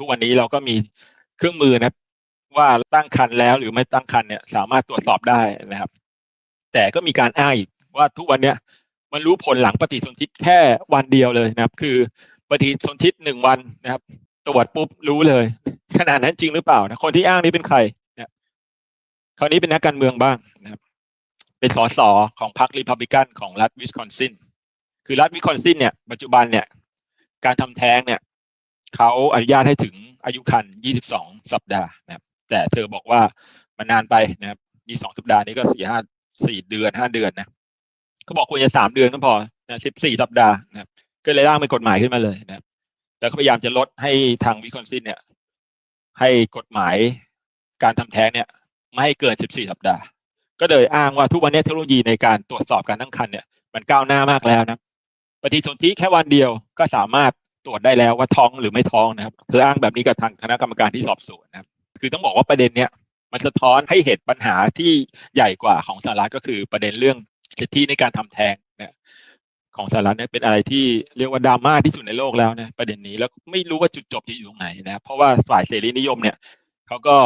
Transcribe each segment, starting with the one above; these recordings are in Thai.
ทุกวันนี้เราก็มีเครื่องมือนะว่าตั้งครรภ์แล้วหรือไม่ตั้งครรภ์เนี่ย สามารถตรวจสอบได้นะครับ แต่ก็มีการอ้างอีกว่าทุกวันเนี้ยมันรู้ผลหลังปฏิสนธิแค่วันเดียวเลยนะครับ คือปฏิสนธิหนึ่งวันนะครับ ตรวจปุ๊บรู้เลย ขนาดนั้นจริงหรือเปล่านะคนที่อ้างนี้เป็นใครนะคราวนี้เป็นนักการเมืองบ้างนะครับ เป็นสสของพรรครีพับลิกันของรัฐวิสคอนซินคือรัฐวิสคอนซินเนี่ยปัจจุบันเนี่ยการทำแท้งเนี่ย เขาอนุญาตให้ถึงอายุครรภ์22 สัปดาห์นะครับ แต่เธอบอกว่ามันนานไปนะครับ 22 สัปดาห์นี้ก็สี่ห้าสี่เดือนห้าเดือนนะเขาบอกควรจะสามเดือนก็พอนะสิบสี่สัปดาห์นะครับ ก็เลยร่างเป็นกฎหมายขึ้นมาเลยนะครับ แล้วเขพยายามจะลดให้ทางวิคอนซินเนี่ย ให้กฎหมายการทำแท้งเนี่ย ไม่ให้เกิน 14 สัปดาห์ ก็เลยอ้างว่าทุกวันนี้เทคโนโลยีในการตรวจสอบการตั้งครรภ์เนี่ย มันก้าวหน้า มากแล้วนะปฏิสนธิแค่วันเดียวก็สามารถ ตรวจได้แล้วว่าท้องหรือไม่ท้องนะครับเธออ้างแบบนี้กับทางคณะกรรมการที่สอบสวนนะครับ คือต้องบอกว่าประเด็นเนี้ยมันสะท้อนให้เห็นปัญหาที่ใหญ่กว่าของสหรัฐก็คือประเด็นเรื่องสิทธิในการทำแท้งนะของสหรัฐเนี่ยเป็นอะไรที่เรียกว่าดราม่าที่สุดในโลกแล้วนะประเด็นนี้แล้วไม่รู้ว่าจุดจบจะอยู่ตรงไหนนะเพราะว่าฝ่ายเสรีนิยมเนี่ยเขาก็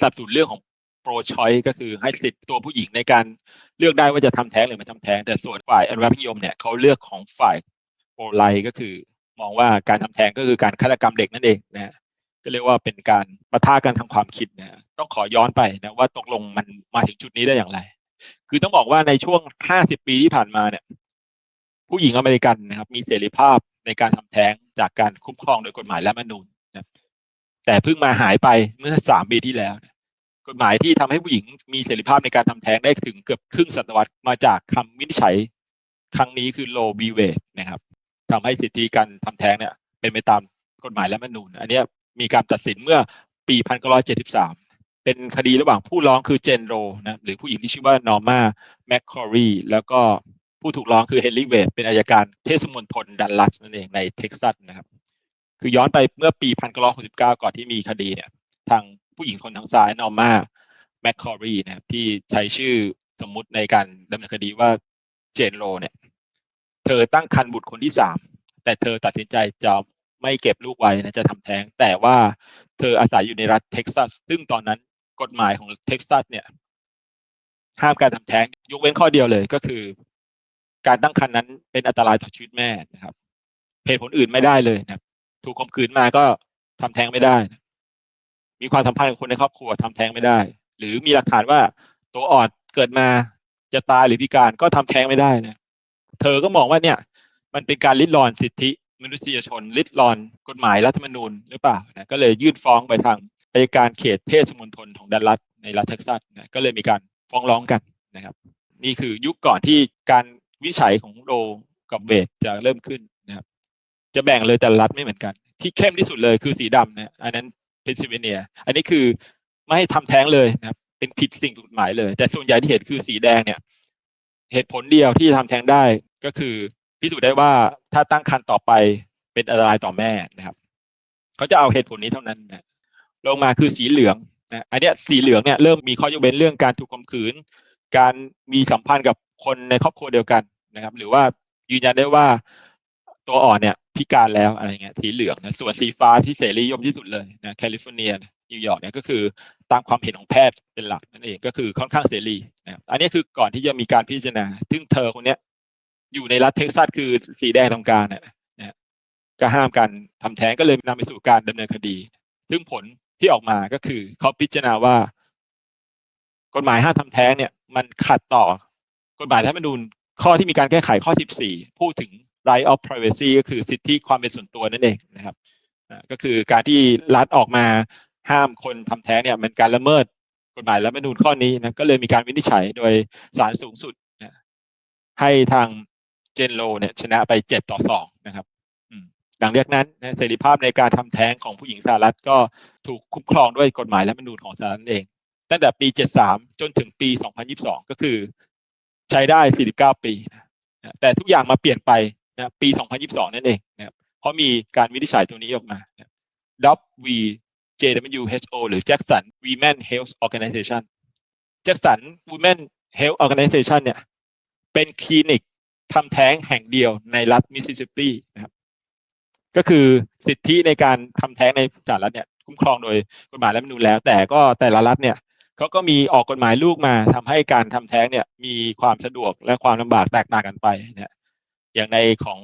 สนับสนุนเรื่องของโปรชอยก็คือให้สิทธิ์ตัวผู้หญิงในการเลือกได้ว่าจะทำแท้งหรือไม่ทำแท้ง แต่ส่วนฝ่ายอนุรักษ์นิยมเนี่ยเขาเลือกของฝ่ายโปรไลก็คือ มองว่าการทำแท้งก็คือการฆาตกรรมเด็กนั่นเองนะก็เรียกว่าเป็นการปะทะกันทางความคิดนะต้องขอย้อนไปนะว่าตกลงมันมาถึงจุดนี้ได้อย่างไร คือต้องบอกว่าในช่วง 50 ปีที่ผ่านมาเนี่ย ผู้หญิงอเมริกันนะครับ มีเสรีภาพในการทำแท้งจากการคุ้มครองโดยกฎหมายและมนูญนะแต่เพิ่งมาหายไปเมื่อสามปีที่แล้วนะกฎหมายที่ทำให้ผู้หญิงมีเสรีภาพในการทำแท้งได้ถึงเกือบครึ่งศตวรรษมาจากคำวินิจฉัย ครั้งนี้คือโลบีเวดนะครับ ทำให้สิทธิการทำแท้งเนี่ยเป็นไปตามกฎหมายและมนูญอันนี้มีการตัดสินเมื่อปี 1973 เป็นคดีระหว่างผู้ร้องคือเจนโรนะหรือผู้หญิงที่ชื่อว่านอร์มาแมคคอรีแล้วก็ผู้ถูกร้องคือเฮนรี่เวดเป็นอายการเทศมนตรดันลัสนั่นเองในเท็กซัสนะครับ คือย้อนไปเมื่อปี 1969 ก่อนที่มีคดีเนี่ยทางผู้หญิงคนทางซ้ายนอร์มาแมคคอรีนะครับที่ใช้ชื่อสมมุติในการดำเนินคดีว่าเจนโรเนี่ย เธอตั้งครรภ์บุตรคนที่สามแต่เธอตัดสินใจจะไม่เก็บลูกไว้นะจะทำแท้ง แต่ว่าเธออาศัยอยู่ในรัฐเท็กซัส ซึ่งตอนนั้นกฎหมายของเท็กซัสเนี่ย ห้ามการทำแท้งยกเว้นข้อเดียวเลยก็คือ การตั้งครรภ์นั้นเป็นอันตรายต่อชีวิตแม่นะครับเหตุผลอื่นไม่ได้เลยนะถูกข่มขืนมาก็ทำแท้งไม่ได้นะมีความสัมพันธ์กับคนในครอบครัวทำแท้งไม่ได้ หรือมีหลักฐานว่าตัวอ่อนเกิดมาจะตายหรือพิการก็ทำแท้งไม่ได้นะ เธอก็มองว่าเนี่ย มันเป็นการลิดรอนสิทธิมนุษยชนลิดรอนกฎหมายรัฐธรรมนูญหรือเปล่านะก็เลยยื่นฟ้องไปทางอายการเขตเทศมนตรของดัลลัสในรัฐเท็กซัสนะก็เลยมีการฟ้องร้องกันนะครับ นี่คือยุคก่อนที่การวิจัยของโรกับเวดจะเริ่มขึ้นนะครับ จะแบ่งเลยแต่ละรัฐไม่เหมือนกัน ที่เข้มที่สุดเลยคือสีดำนะอันนั้นเพนซิลเวเนีย อันนี้คือไม่ให้ทำแท้งเลยนะครับ เป็นผิดสิ่งกกฎหมายเลย แต่ส่วนใหญ่ที่เห็นคือสีแดงเนี่ย เหตุผลเดียวที่ทำแท้งได้ ก็คือพิสูจน์ได้ว่าถ้าตั้งครรภ์ต่อไปเป็นอันตรายต่อแม่นะครับเขาจะเอาเหตุผลนี้เท่านั้นนะลงมาคือสีเหลืองนะอันเนี้สีเหลืองเนี่ยเริ่มมีข้อยกเว้นเรื่องการถูกข่มขืน การมีสัมพันธ์กับคนในครอบครัวเดียวกันนะครับ หรือว่ายืนยันได้ว่าตัวอ่อนเนี่ยพิการแล้วอะไรเงี้ยสีเหลืองนะส่วนสีฟ้าที่เสรีนิยมที่สุดเลยนะแคลิฟอร์เนียนิวยอร์กเนี่ยก็คือตามความเห็นของแพทย์เป็นหลักนั่นเองก็คือค่อนข้างเสรีนะครับอันนี้คือก่อนที่จะมีการพิจารณา ซึ่งเธอคนเนี้ย อยู่ในรัฐเท็กซัสคือสีแดงตรงกลางเนี่ยนะก็ห้ามการทำแท้งก็เลยนำไปสู่การดำเนินคดี ซึ่งผลที่ออกมาก็คือเขาพิจารณาว่า กฎหมายห้ามทำแท้งเนี่ย มันขัดต่อกฎหมายรัฐธรรมนูญข้อที่มีการแก้ไขข้อ 14 พูดถึง right of privacy ก็คือสิทธิความเป็นส่วนตัวนั่นเองนะครับก็คือการที่รัฐออกมาห้ามคนทำแท้งเนี่ยมันการละเมิดกฎหมายรัฐธรรมนูญข้อนี้นะก็เลยมีการวินิจฉัยโดยศาลสูงสุดนะให้ทาง เจนโลเนี่ยชนะไปเจ็ดต่อสองนะครับหลังจากนั้นเสรีภาพในการทำแท้งของผู้หญิงสหรัฐก็ถูกคุ้มครองด้วยกฎหมายและมนูญของสหรัฐเอง ตั้งแต่ปี 73 จนถึงปี 2022 ก็คือ ใช้ได้ 49 ปี แต่ทุกอย่างมาเปลี่ยนไปนะปี 2022 นั่นเองนะครับเพราะมีการวินิจฉัยตัวนี้ออกมานะ WJWHO หรือ Jackson Women Health Organization Jackson Women Health Organization เนี่ยเป็นคลินิก ทำแท้งแห่งเดียวในรัฐมิสซิสซิปปีนะครับ ก็คือสิทธิในการทำแท้งในสหรัฐเนี่ยคุ้มครองโดยกฎหมายและรัฐมนูญแล้ว แต่ก็แต่ละรัฐเนี่ยเขาก็มีออกกฎหมายลูกมาทำให้การทำแท้งเนี่ย มีความสะดวกและความลำบากแตกต่างกันไปเนี่ยอย่างในของ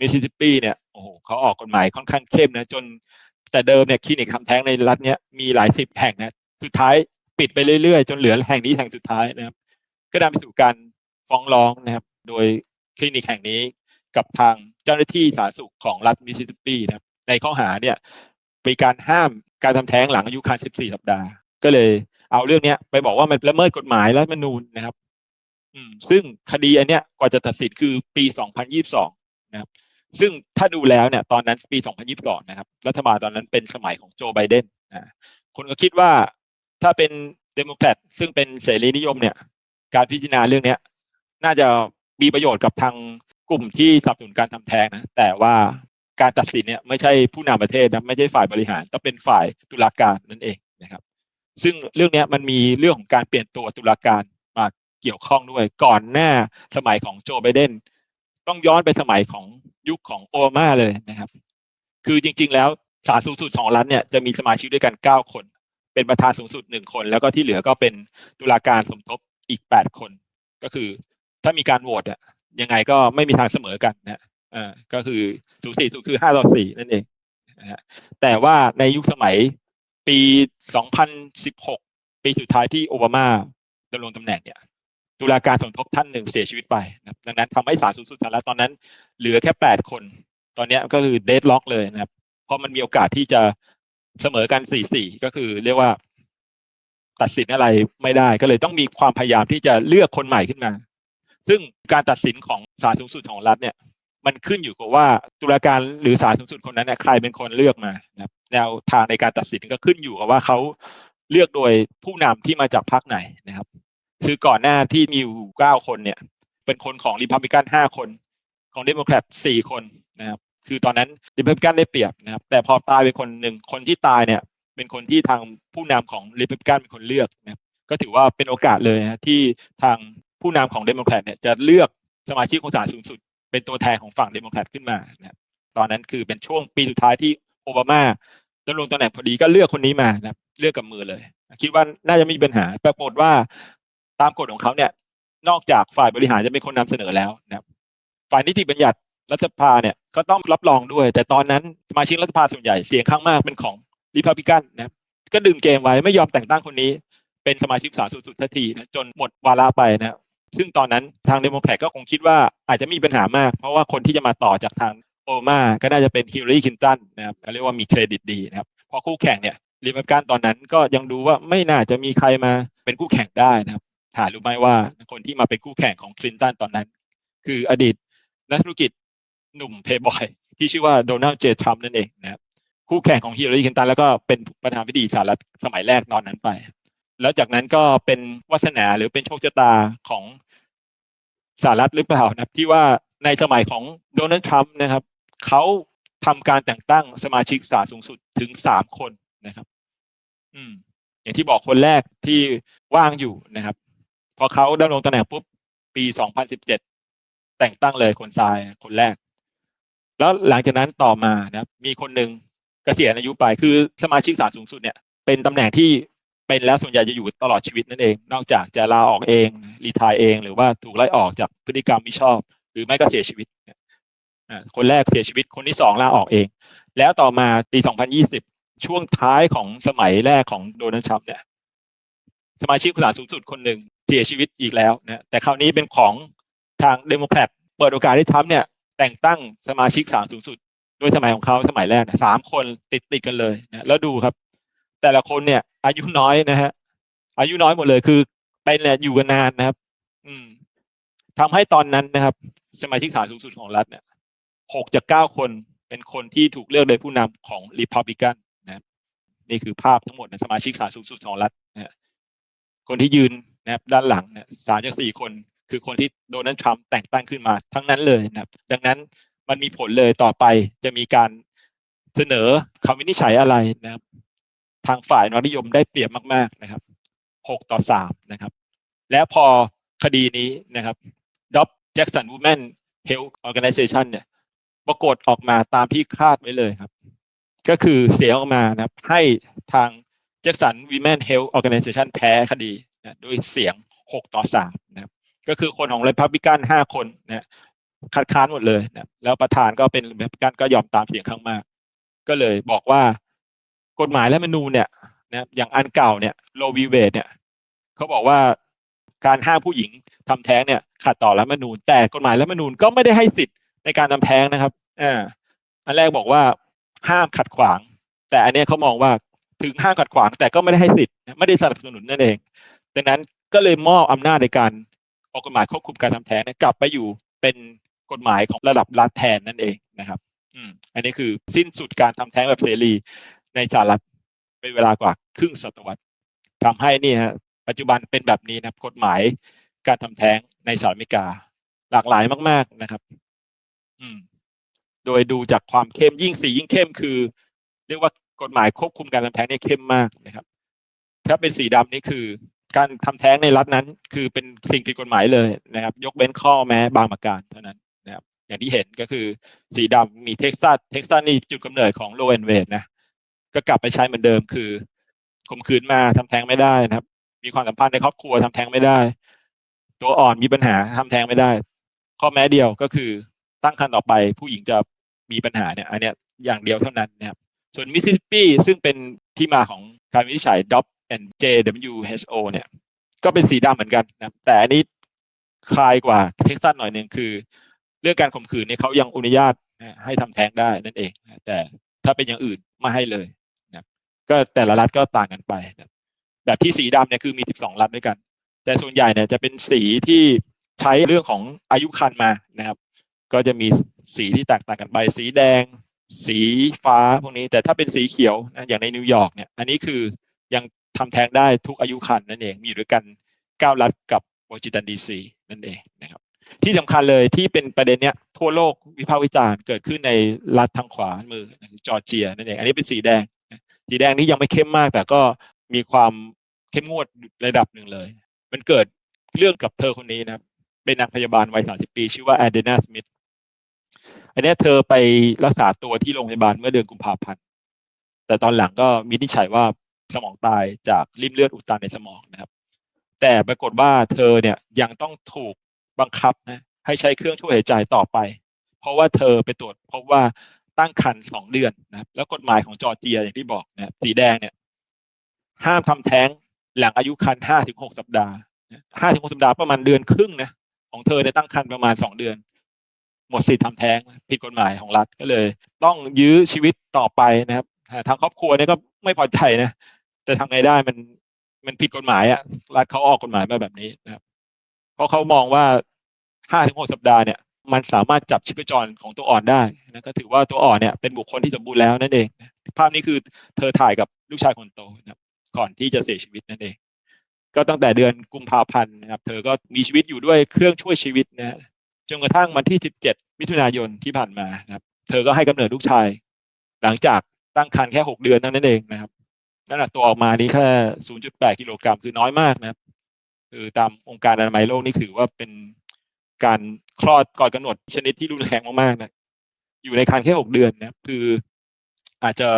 มิสซิสซิปปีเนี่ยโอ้โหเขาออกกฎหมายค่อนข้างเข้มนะจนแต่เดิมเนี่ยคลินิกทำแท้งในรัฐเนี้ยมีหลายสิบแห่งนะสุดท้ายปิดไปเรื่อยๆ จนเหลือแห่งนี้แห่งสุดท้ายนะครับ ก็นำไปสู่การฟ้องร้องนะครับ โดยคลินิกแห่งนี้กับทางเจ้าหน้าที่สาธารณสุขของรัฐมิสซิสซิปปีนะครับในข้อหาเนี่ยมีการห้ามการทำแท้งหลังอายุครรภ์14 สัปดาห์ ก็เลยเอาเรื่องเนี้ยไปบอกว่ามันละเมิดกฎหมายและรัฐธรรมนูญนะครับ อืม ซึ่งคดีอันเนี้ยกว่าจะตัดสินคือปี 2022 นะครับ ซึ่งถ้าดูแล้วเนี่ย ตอนนั้นปี 2022 นะครับ รัฐบาลตอนนั้นเป็นสมัยของโจไบเดนนะคนก็คิดว่าถ้าเป็นเดโมแครตซึ่งเป็นเสรีนิยมเนี่ย การพิจารณาเรื่องเนี้ย น่าจะ มีประโยชน์กับทางกลุ่มที่สนับสนุนการทำแท้งนะแต่ว่าการตัดสินเนี่ยไม่ใช่ผู้นำประเทศนะไม่ใช่ฝ่ายบริหารต้องเป็นฝ่ายตุลาการนั่นเองนะครับ ซึ่งเรื่องนี้มันมีเรื่องของการเปลี่ยนตัวตุลาการมาเกี่ยวข้องด้วยก่อนหน้าสมัยของโจไบเดนต้องย้อนไปสมัยของยุคของโอบามาเลยนะครับ คือจริง ๆ แล้วศาลสูงสุดของรัฐเนี่ยจะมีสมาชิกด้วยกันเก้าคน เป็นประธานสูงสุดหนึ่งคน แล้วก็ที่เหลือก็เป็นตุลาการสมทบอีกแปดคน ก็คือ ถ้ามีการโหวตอะยังไงก็ไม่มีทางเสมอกันนะอ่าก็คือสูสีสูคือห้าต่อสี่นั่นเองนะฮะแต่ว่าในยุคสมัยปี2016ปีสุดท้ายที่โอบามาดำรงตำแหน่งเนี่ยตุลาการสมทบท่านหนึ่งเสียชีวิตไปนะดังนั้นทำให้ศาลสูงสุดสหรัฐตอนนั้น เหลือแค่แปดคน ตอนนี้ก็คือเดดล็อกเลยนะครับ เพราะมันมีโอกาสที่จะเสมอกันสี่สี่ก็คือเรียกว่า ตัดสินอะไรไม่ได้ก็เลยต้องมีความพยายามที่จะเลือกคนใหม่ขึ้นมา ซึ่งการตัดสินของศาลสูงสุดของรัฐเนี่ยมันขึ้นอยู่กับว่าตุลาการหรือศาลสูงสุดคนนั้นเนี่ยใครเป็นคนเลือกมานะครับแนวทางในการตัดสินก็ขึ้นอยู่กับว่าเขาเลือกโดยผู้นำที่มาจากพรรคไหนนะครับคือก่อนหน้าที่มีอยู่เก้าคนเนี่ย เป็นคนของริพับลิกันห้าคนของเดโมแครตสี่คนนะครับคือตอนนั้นริพับลิกันได้เปรียบนะครับ แต่พอตายไปคนหนึ่งคนที่ตายเนี่ย เป็นคนที่ทางผู้นำของริพับลิกันเป็นคนเลือกนะครับก็ถือว่าเป็นโอกาสเลยนะที่ทาง ผู้นำของเดโมแครตเนี่ยจะเลือกสมาชิกของศาลสูงสุด เป็นตัวแทนของฝั่งเดโมแครตขึ้นมานะตอนนั้นคือเป็นช่วงปีสุดท้ายที่โอบามาดำรงตำแหน่งพอดีก็เลือกคนนี้มานะเลือกกับมือเลย คิดว่าน่าจะไมมีปัญหา ปรากฏว่าตามกฎของเขาเนี่ย นอกจากฝ่ายบริหารจะเป็นคนนำเสนอแล้วนะฝ่ายนิติบัญญัติรัฐสภาเนี่ยก็ต้องรับรองด้วย แต่ตอนนั้นสมาชิกรัฐสภาส่วนใหญ่เสียงข้างมากเป็นของริพับลิกันนะก็ดึงเกมไว้ไม่ยอมแต่งตั้งคนนี้ เป็นสมาชิกศาลสูงสุดทันทีนะจนหมดวาระไปนะ ซึ่งตอนนั้นทางเดโมแครตก็คงคิดว่าอาจจะมีปัญหามาก เพราะว่าคนที่จะมาต่อจากทางโอมาก็น่าจะเป็นฮิลลารีคลินตันนะครับเรียกว่ามีเครดิตดีนะครับพราะคู่แข่งเนี่ยริพับกันตอนนั้นก็ยังดูว่าไม่น่าจะมีใครมาเป็นคู่แข่งได้นะครับถามรู้ไหมว่าคนที่มาเป็นคู่แข่งของคลินตันตอนนั้น คืออดีตนักธุรกิจหนุ่มเพย์บอยที่ชื่อว่าโดนัลด์เจทรัมนั่นเองนะครับคู่แข่งของฮิลลารีคลินตันแล้วก็เป็นประธานาธิบดีสหรัฐสมัยแรกตอนนั้นไป แล้วจากนั้นก็เป็นวาสนาหรือเป็นโชคชะตาของ สหรัฐหรือเปล่านะครับ ที่ว่าในสมัยของโดนัลด์ทรัมป์นะครับเขาทำการแต่งตั้งสมาชิกศาลสูงสุดถึงสามคนนะครับ อืม อย่างที่บอกคนแรกที่ว่างอยู่นะครับ พอเขาดำรงตำแหน่งปุ๊บปี2017แต่งตั้งเลยคนทรายคนแรก แล้วหลังจากนั้นต่อมานะครับ มีคนหนึ่งเกษียณอายุไปคือสมาชิกศาลสูงสุดเนี่ย เป็นตำแหน่งที่ เป็นแล้วส่วนใหญ่จะอยู่ตลอดชีวิตนั่นเอง นอกจากจะลาออกเองรีทายเอง หรือว่าถูกไล่ออกจากพฤติกรรมไม่ชอบ หรือไม่ก็เสียชีวิตคนแรกเสียชีวิตคนที่สองลาออกเอง แล้วต่อมาปี 2020 ช่วงท้ายของสมัยแรกของโดนัลด์ทรัมป์เนี่ยสมาชิกศาลสูงสุดคนหนึ่งเสียชีวิตอีกแล้วนะแต่คราวนี้เป็นของทางเดโมแครตเปิดโอกาสให้ทรัมป์เนี่ยแต่งตั้งสมาชิกศาลสูงสุดโดยสมัยของเขาสมัยแรกสามคนติดติดกันเลยนะแล้วดูครับ แต่ละคนเนี่ย อายุน้อยนะฮะ อายุน้อยหมดเลยคือเป็นเนี่ยอยู่กันนานนะครับ อืมทำให้ตอนนั้นนะครับ สมาชิกศาลสูงสุดของรัฐเนี่ยหกจากเก้าคนเป็นคนที่ถูกเลือกโดยผู้นำของริพับลิกันนะครับ นี่คือภาพทั้งหมดในสมาชิกศาลสูงสุดของรัฐนะฮะคนที่ยืนนะครับ ด้านหลังเนี่ยสามจากสี่คน คือคนที่โดนัลด์ทรัมป์แต่งตั้งขึ้นมา ทั้งนั้นเลยนะครับ ดังนั้นมันมีผลเลยต่อไปจะมีการเสนอคำวินิจฉัยอะไรนะครับ ทางฝ่ายนอนิยมได้เปรียบมาก ๆนะครับหกต่อสามนะครับ แล้วพอคดีนี้นะครับด็อบแจ็กสันวูแมนเฮลออ g แก i z เ t ชันเนี่ยปรากฏออกมาตามที่คาดไว้เลยครับ ก็คือเสียงออกมานะครับ ให้ทางแจ็คสันวีแมนเฮลท์ออ g a n i z a t i o n แพ้คดีนะโดยเสียง 6 ต่อ 3 นะครับ ก็คือคนของ Republican 5คนนะคัดค้านหมดเลยนะแล้วประธานก็เป็น Republican ก็ยอมตามเสียงข้างมาก ก็เลยบอกว่า กฎหมายและมนูเนี่ยนะอย่างอันเก่าเนี่ยโลวีเวดเนี่ยเขาบอกว่าการห้ามผู้หญิงทำแท้งเนี่ยขัดต่อรัฐมนูญแต่กฎหมายรัฐมนูญก็ไม่ได้ให้สิทธิ์ในการทำแท้งนะครับอ่าอันแรกบอกว่าห้ามขัดขวาง แต่อันเนี้ยเขามองว่าถึงห้ามขัดขวาง แต่ก็ไม่ได้ให้สิทธิ์ไม่ได้สนับสนุนนั่นเองดังนั้นก็เลยมอบอำนาจในการออกกฎหมายควบคุมการทำแท้งเนี่ยกลับไปอยู่เป็นกฎหมายของระดับรัฐแทนนั่นเองนะครับ อืมอันนี้คือสิ้นสุดการทำแท้งแบบเสรี ในสหรัฐเป็นเวลากว่าครึ่งศตวรรษทำให้นี่ฮะปัจจุบันเป็นแบบนี้นะครับกฎหมายการทำแท้งในสหรัฐอเมริกา หลากหลายมาก ๆนะครับ อืม โดยดูจากความเข้มยิ่งสียิ่งเข้มคือ เรียกว่ากฎหมายควบคุมการทำแท้งเนี่ยเข้มมากนะครับ ถ้าเป็นสีดำนี่คือ การทำแท้งในรัฐนั้น คือเป็นสิ่งผิดกฎหมายเลยนะครับ ยกเว้นข้อแม้บางประการเท่านั้นนะครับ อย่างที่เห็นก็คือสีดำมีเท็กซัสเท็กซัสนี่จุดกำเนิดของโลเอนเวดนะ ก็กลับไปใช้เหมือนเดิมคือข่มขืนมาทำแท้งไม่ได้นะครับ มีความสัมพันธ์ในครอบครัวทำแท้งไม่ได้ ตัวอ่อนมีปัญหาทำแท้งไม่ได้ ข้อแม้เดียวก็คือตั้งครรภ์ต่อไปผู้หญิงจะมีปัญหาเนี่ยอันเนี้ยอย่างเดียวเท่านั้นนะครับส่วนมิสซิสซิปปีซึ่งเป็นที่มาของการวินิจฉัย DOP and JWHO เนี่ย ก็เป็นสีดำเหมือนกันนะแต่อันนี้คลายกว่าเท็กซัสหน่อยหนึ่งคือ เรื่องการข่มขืนเนี่ยเขายังอนุญาตให้ทำแท้งได้นั่นเอง แต่ถ้าเป็นอย่างอื่นไม่ให้เลย ก็แต่ละรัฐก็ต่างกันไป แบบที่สีดำเนี่ยคือมี 12 รัฐด้วยกัน แต่ส่วนใหญ่เนี่ยจะเป็นสีที่ใช้เรื่องของอายุคันมานะครับ ก็จะมีสีที่แตกต่างกันไป สีแดง สีฟ้าพวกนี้ แต่ถ้าเป็นสีเขียวนะอย่างในนิวยอร์กเนี่ย อันนี้คือยังทำแท้งได้ทุกอายุคันนั่นเอง มีอยู่ด้วยกัน 9 รัฐกับวอชิงตันดีซีนั่นเองนะครับ ที่สำคัญเลยที่เป็นประเด็นเนี้ยทั่วโลกวิพากษ์วิจารณ์เกิดขึ้นในรัฐทางขวามือจอร์เจียนั่นเอง อันนี้เป็นสีแดง สีแดงนี้ยังไม่เข้มมาก แต่ก็มีความเข้มงวดระดับหนึ่งเลย มันเกิดเรื่องกับเธอคนนี้นะครับเป็นนางพยาบาลวัย30ปี ชื่อว่าแอนเดนาสมิธอันนี้เธอไปรักษาตัวที่โรงพยาบาลเมื่อเดือนกุมภาพันธ์แต่ตอนหลังก็มีนิจฉัยว่าสมองตายจากริมเลือดอุดตันในสมองนะครับ แต่ปรากฏว่าเธอเนี่ยยังต้องถูกบังคับนะให้ใช้เครื่องช่วยหายใจต่อไป เพราะว่าเธอไปตรวจพบว่า ตั้งครรภ์สองเดือนนะครับ แล้วกฎหมายของจอร์เจียอย่างที่บอกนะสีแดงเนี่ย ห้ามทำแท้งหลังอายุครรภ์ห้าถึงหกสัปดาห์ห้าถึงหกสัปดาห์ประมาณเดือนครึ่งนะของเธอในยตั้งครรภ์ประมาณสองเดือน หมดสิทธิ์ทำแท้งผิดกฎหมายของรัฐก็เลย ต้องยื้อชีวิตต่อไปนะครับทางครอบครัวเนี่ยก็ไม่พอใจนะแต่ทำไงได้มันมันผิดกฎหมายอะรัฐเขาออกกฎหมายมาแบบนี้นะครับเพราะเขามองว่าห้าถึงหกสัปดาห์เนี่ย มันสามารถจับชีพจรของตัวอ่อนได้นะก็ถือว่าตัวอ่อนเนี่ยเป็นบุคคลที่สมบูรณ์แล้วนั่นเองภาพนี้คือเธอถ่ายกับลูกชายคนโตนะครับก่อนที่จะเสียชีวิตนั่นเอง ก็ตั้งแต่เดือนกุมภาพันธ์นะครับ เธอก็มีชีวิตอยู่ด้วยเครื่องช่วยชีวิตนะจนกระทั่งวันที่ 17 มิถุนายนที่ผ่านมานะครับ เธอก็ให้กำเนิดลูกชาย หลังจากตั้งครรภ์แค่ 6 เดือนนั่นเองนะครับน้ำหนักตัวออกมานี้แค่ 0.8 กิโลกรัมคือน้อยมากนะครับ คือตามองค์การอนามัยโลกนี่ถือว่าเป็น การคลอดก่อนกำหนดชนิดที่รุนแรงมากๆนะอยู่ในครรภ์แค่6เดือนนะคือ อาจจะ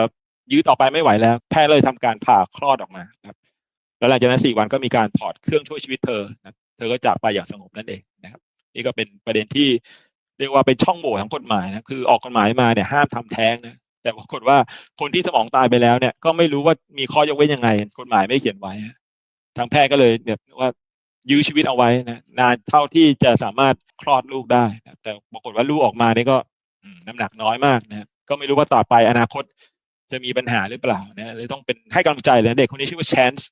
ยื้อต่อไปไม่ไหวแล้ว แพทย์เลยทำการผ่าคลอดออกมาครับ แล้วหลังจากนั้น4วันก็มีการถอดเครื่องช่วยชีวิตเธอนะเธอก็จากไปอย่างสงบนั่นเองนะครับ นี่ก็เป็นประเด็นที่เรียกว่าเป็นช่องโหว่ของกฎหมายนะคือออกกฎหมายมาเนี่ยห้ามทำแท้งนะแต่ปรากฏว่าคนที่สมองตายไปแล้วเนี่ย ก็ไม่รู้ว่ามีข้อยกเว้นยังไง กฎหมายไม่เขียนไว้ทางแพทย์ก็เลยแบบว่า ยื้อชีวิตเอาไว้นะนานเท่าที่จะสามารถคลอดลูกได้นะแต่ปรากฏว่าลูกออกมานี่ก็น้ำหนักน้อยมากนะก็ไม่รู้ว่าต่อไปอนาคตจะมีปัญหาหรือเปล่านะเลยต้องเป็นให้กำลังใจเลยเด็กคนนี้ชื่อว่า Chance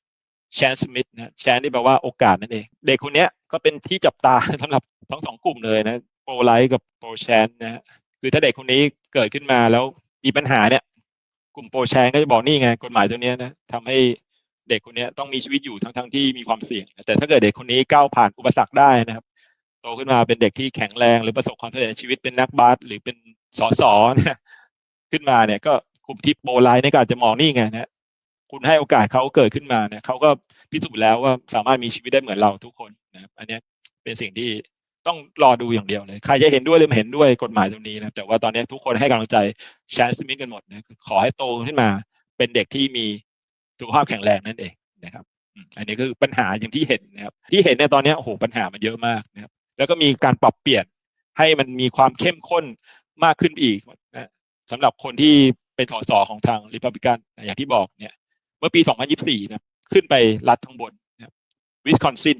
Chance Smith นะ Chance นี่แปลว่าโอกาสนั่นเอง เด็กคนนี้ก็เป็นที่จับตาสำหรับทั้งสองกลุ่มเลยนะโปรไลท์กับโปรแชนนะคือถ้าเด็กคนนี้เกิดขึ้นมาแล้วมีปัญหาเนี่ย กลุ่มโปรแชนก็จะบอกนี่ไงกฎหมายตัวนี้นะทำให้ เด็กคนนี้ต้องมีชีวิตอยู่ทั้งทงที่มีความเสี่ยง แต่ถ้าเกิดเด็กคนนี้ก้าวผ่านอุปสรรคได้นะครับ โตขึ้นมาเป็นเด็กที่แข็งแรงหรือประสบความสำเร็จในชีวิตเป็นนักบาสหรือเป็นสอสนะขึ้นมาเนี่ย ก็กลุ่มที่โปรไลท์เนี่ยก็อาจจะมองนี่ไงนะคุณให้โอกาสเขาเกิดขึ้นมาเนี่ยเขาก็พิสูจน์แล้วว่าสามารถมีชีวิตได้เหมือนเราทุกคนนะครับ อันนี้เป็นสิ่งที่ต้องรอดูอย่างเดียวเลย ใครจะเห็นด้วยหรือไม่เห็นด้วยกฎหมายตรงนี้นะแต่ว่าตอนนี้ทุกคนให้กำลังใจแชนสมิธกันหมดนะขอให้โตขึ้นมา เป็นเด็กที่มี สุขภาพแข็งแรงนั่นเองนะครับ อันนี้คือปัญหาอย่างที่เห็นนะครับ ที่เห็นเนี่ยตอนนี้โอ้โหปัญหามันเยอะมากนะครับ แล้วก็มีการปรับเปลี่ยนให้มันมีความเข้มข้นมากขึ้นอีกนะสำหรับคนที่เป็นสสของทางริพับลิกันอย่างที่บอกเนี่ย เมื่อปี 2024 นะขึ้นไปรัฐข้างบนนะวิสคอนซิน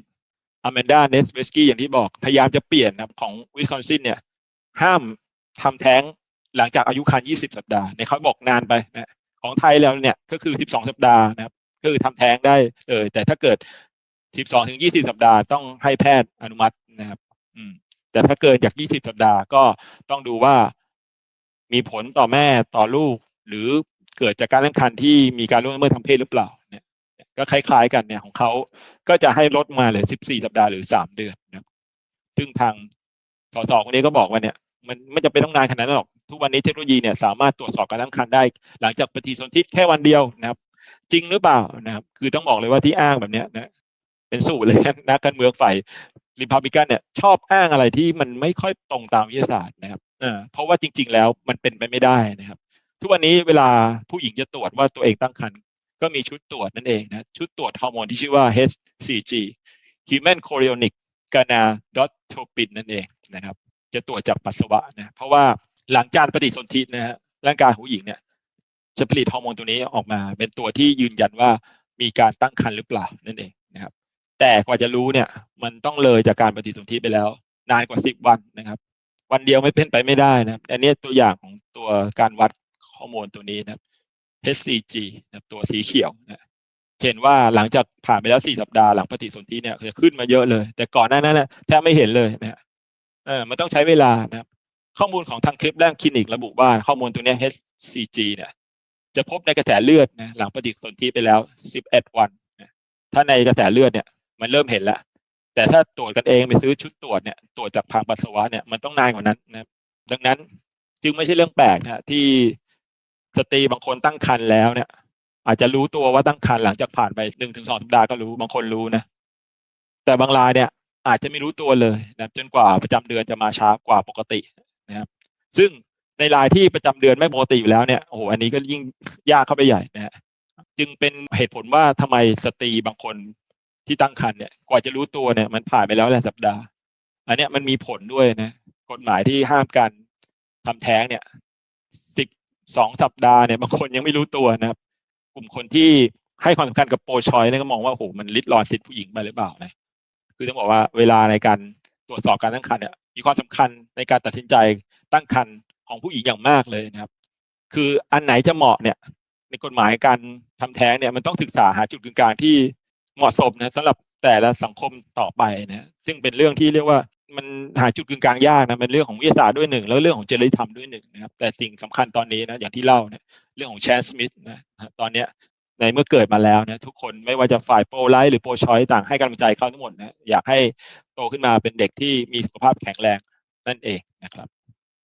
อแมนดาเนสเวสกี้อย่างที่บอก พยายามจะเปลี่ยนนะของวิสคอนซินเนี่ย ห้ามทำแท้งหลังจากอายุครรภ์20 สัปดาห์เนี่ยเขาบอกนานไปนะ ของไทยแล้วเนี่ยก็คือ 12 สัปดาห์นะครับก็คือทำแท้งได้เลยแต่ถ้าเกิด 12 ถึง 20 สัปดาห์ต้องให้แพทย์อนุมัตินะครับอืมแต่ถ้าเกินจาก 20 สัปดาห์ก็ต้องดูว่ามีผลต่อแม่ต่อลูก หรือเกิดจากการตั้งครรภ์ที่มีการล่วงละเมิดทางเพศหรือเปล่าเนี่ยก็คล้ายๆกันเนี่ยของเขาก็จะให้ลดมาเหลือ 14 สัปดาห์หรือ 3 เดือนนะครับซึ่งทางสสคนนี้ก็บอกว่าเนี่ย มันไม่จำเป็นต้องนานขนาดนั้นหรอกทุกวันนี้เทคโนโลยีเนี่ยสามารถตรวจสอบการตั้งครรภ์ได้ หลังจากปฏิสนธิแค่วันเดียวนะครับ จริงหรือเปล่านะครับ คือต้องบอกเลยว่าที่อ้างแบบเนี้ยนะเป็นสูตรเลยนักการเมืองฝ่ายริพับลิกันเนี่ยชอบอ้างอะไรที่มันไม่ค่อยตรงตามวิทยาศาสตร์นะครับเออเพราะว่าจริง ๆ แล้วมันเป็นไปไม่ได้นะครับ ทุกวันนี้เวลาผู้หญิงจะตรวจว่าตัวเองตั้งครรภ์ก็มีชุดตรวจนั่นเองนะชุดตรวจฮอร์โมนที่ชื่อว่า HCG Human Chorionic Gonadotropin นั่นเองนะครับ จะตรวจจากปัสสาวะนะเพราะว่าหลังการปฏิสนธินะฮะร่างกายของผู้หญิงเนี่ยจะผลิตฮอร์โมนตัวนี้ออกมา เป็นตัวที่ยืนยันว่ามีการตั้งครรภ์หรือเปล่านั่นเองนะครับ แต่กว่าจะรู้เนี่ยมันต้องเลยจากการปฏิสนธิไปแล้ว นานกว่าสิบวันนะครับ วันเดียวไม่เป็นไปไม่ได้นะอันนี้ตัวอย่างของตัวการวัดฮอร์โมนตัวนี้นะ HCG นะตัวสีเขียวนะเห็นว่าหลังจากผ่านไปแล้วสี่สัปดาห์หลังปฏิสนธิเนี่ยจะขึ้นมาเยอะเลย แต่ก่อนหน้านั้นนะแทบไม่เห็นเลยนะฮะ เออมันต้องใช้เวลานะครับข้อมูลของทางคลิปแรกคลินิกระบุว่าข้อมูลตัวนี้ HCG เนี่ยจะพบในกระแสเลือดนะหลังปฏิสนธิไปแล้ว 11 วันนะถ้าในกระแสเลือดเนี่ยมันเริ่มเห็นแล้วแต่ถ้าตรวจกันเองไปซื้อชุดตรวจเนี่ยตรวจจากทางปัสสาวะเนี่ยมันต้องนานกว่านั้นนะดังนั้นจึงไม่ใช่เรื่องแปลกนะที่สตรีบางคนตั้งครรภ์แล้วเนี่ย อาจจะรู้ตัวว่าตั้งครรภ์หลังจากผ่านไปหนึ่งถึงสองสัปดาห์ก็รู้บางคนรู้นะแต่บางรายเนี่ย อาจจะไม่รู้ตัวเลยนะจนกว่าประจำเดือนจะมาช้ากว่าปกตินะครับซึ่งในรายที่ประจำเดือนไม่ปกติอยู่แล้วเนี่ยโอ้โหอันนี้ก็ยิ่งยากเข้าไปใหญ่นะฮะจึงเป็นเหตุผลว่าทำไมสตรีบางคนที่ตั้งครรภ์เนี่ยกว่าจะรู้ตัวเนี่ยมันผ่านไปแล้วหลายสัปดาห์ อันเนี้ยมันมีผลด้วยนะกฎหมายที่ห้ามการทำแท้งเนี่ยสิบสองสัปดาห์เนี่ยบางคนยังไม่รู้ตัวนะครับ กลุ่มคนที่ให้ความสำคัญกับโปรชอยเนี่ยก็มองว่าโอ้โหมันลิดรอนสิทธิผู้หญิงไปหรือเปล่านะ คือต้องบอกว่าเวลาในการตรวจสอบการตั้งครรภ์เนี่ยมีความสำคัญในการตัดสินใจตั้งครรภ์ของผู้หญิงอย่างมากเลยนะครับ คืออันไหนจะเหมาะเนี่ย ในกฎหมายการทำแท้งเนี่ยมันต้องศึกษาหาจุดกึ่งกลางที่เหมาะสมนะสำหรับแต่ละสังคมต่อไปนะซึ่งเป็นเรื่องที่เรียกว่ามันหาจุดกึ่งกลางยากนะเป็นเรื่องของวิทยาศาสตร์ด้วยหนึ่งแล้วเรื่องของจริยธรรมด้วยหนึ่งนะครับแต่สิ่งสำคัญตอนนี้นะอย่างที่เล่าเนี่ยเรื่องของแชนสมิธนะตอนเนี้ย ในเมื่อเกิดมาแล้วนะทุกคนไม่ว่าจะฝ่ายโปรไลท์หรือโปรชอยต่างให้กำลังใจเขาทั้งหมดนะอยากให้โตขึ้นมาเป็นเด็กที่มีสุขภาพแข็งแรงนั่นเองนะครับ